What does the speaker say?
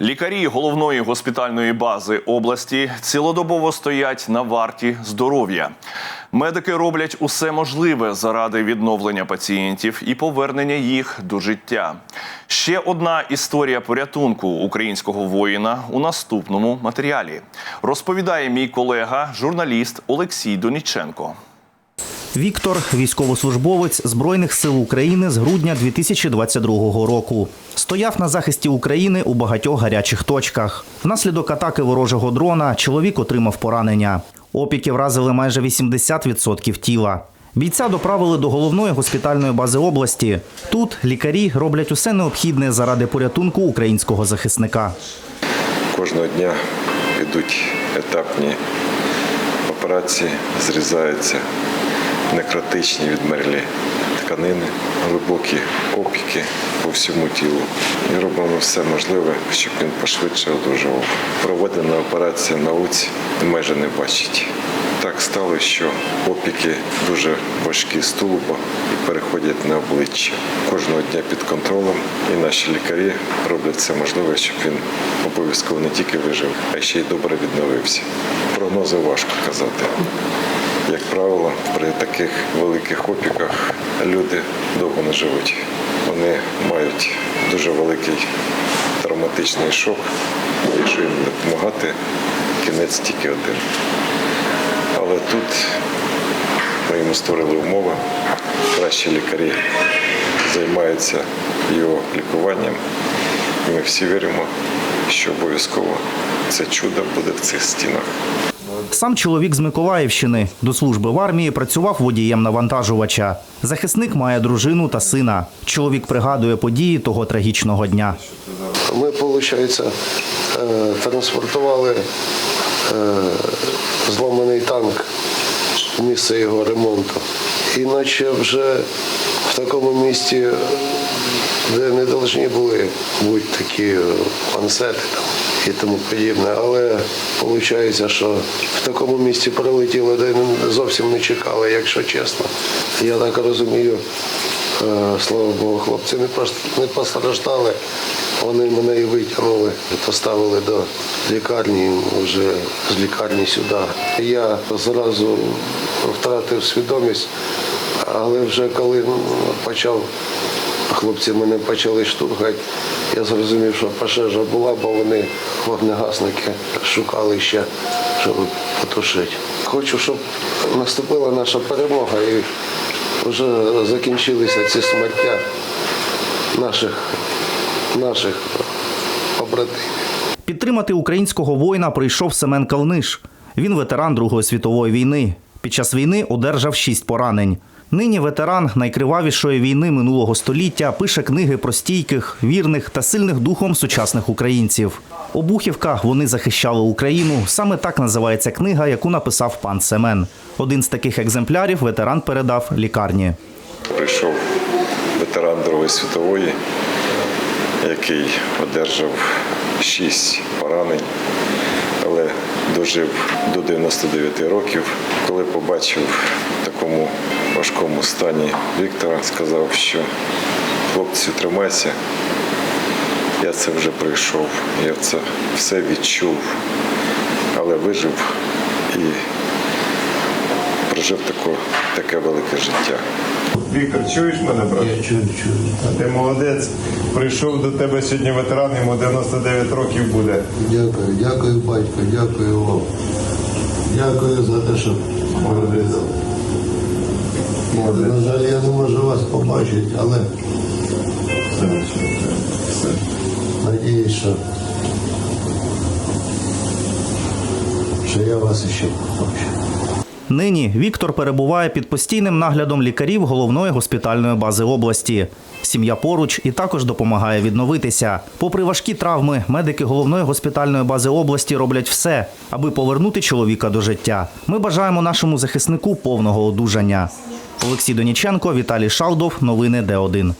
Лікарі головної госпітальної бази області цілодобово стоять на варті здоров'я. Медики роблять усе можливе заради відновлення пацієнтів і повернення їх до життя. Ще одна історія порятунку українського воїна у наступному матеріалі. Розповідає мій колега, журналіст Олексій Доніченко. Віктор військовослужбовець Збройних сил України з грудня 2022 року. Стояв на захисті України у багатьох гарячих точках. Внаслідок атаки ворожого дрона чоловік отримав поранення. Опіки вразили майже 80% тіла. Бійця доправили до головної госпітальної бази області. Тут лікарі роблять усе необхідне заради порятунку українського захисника. Кожного дня йдуть етапні операції, зрізаються некротичні відмерлі тканини, глибокі опіки по всьому тілу. І робимо все можливе, щоб він пошвидше одужував. Проведена операція на оці майже не бачить. Так стало, що опіки дуже важкі з тулуба і переходять на обличчя. Кожного дня під контролем і наші лікарі роблять все можливе, щоб він обов'язково не тільки вижив, а ще й добре відновився. Прогнози важко казати. Як правило, при таких великих опіках люди довго не живуть. Вони мають дуже великий травматичний шок. Якщо їм допомагати, кінець тільки один. Але тут ми йому створили умови. Кращі лікарі займаються його лікуванням. Ми всі віримо, що обов'язково це чудо буде в цих стінах. Сам чоловік з Миколаївщини до служби в армії працював водієм навантажувача. Захисник має дружину та сина. Чоловік пригадує події того трагічного дня. Ми, виходить, транспортували е, зламаний танк в місце його ремонту. Іначе вже в такому місці, де не повинні були бути такі е, ланцети там і тому подібне. Але виходить, що в такому місці прилетіло, де зовсім не чекали, якщо чесно. Я так розумію, Е, Слава Богу, хлопці не постраждали. Вони мене і витягнули, поставили до лікарні, вже з лікарні сюди. Я зразу втратив свідомість, але вже коли почав, хлопці мене почали штурхати, я зрозумів, що пожежа була, бо вони вогнегасники шукали ще, щоб потушити. Хочу, щоб наступила наша перемога і вже закінчилися ці смертя наших, наших побратимів. Підтримати українського воїна прийшов Семен Калниш. Він ветеран Другої світової війни. Під час війни одержав шість поранень. Нині ветеран найкривавішої війни минулого століття пише книги про стійких, вірних та сильних духом сучасних українців. Обухівка вони захищали Україну. Саме так називається книга, яку написав пан Семен. Один з таких екземплярів ветеран передав лікарні. Прийшов ветеран Другої світової, який одержав шість поранень, але дожив до 99 років. Коли побачив в такому важкому стані Віктора, сказав, що хлопці, тримайся. Я це вже пройшов, я це все відчув, але вижив і прожив таке велике життя. Віктор, чуєш мене, брат? Я чую, чую. Ти молодець. Прийшов до тебе сьогодні ветеран, йому 99 років буде. Дякую, дякую, батько, дякую вам. Дякую за те, що Молодець. Молодець. На жаль, я не можу вас побачити, але Все, все, все. надіюсь, що, що я вас ще побачу. Нині Віктор перебуває під постійним наглядом лікарів головної госпітальної бази області. Сім'я поруч і також допомагає відновитися. Попри важкі травми, медики головної госпітальної бази області роблять все, аби повернути чоловіка до життя. Ми бажаємо нашому захиснику повного одужання. Олексій Доніченко, Віталій Шалдов. Новини Д1.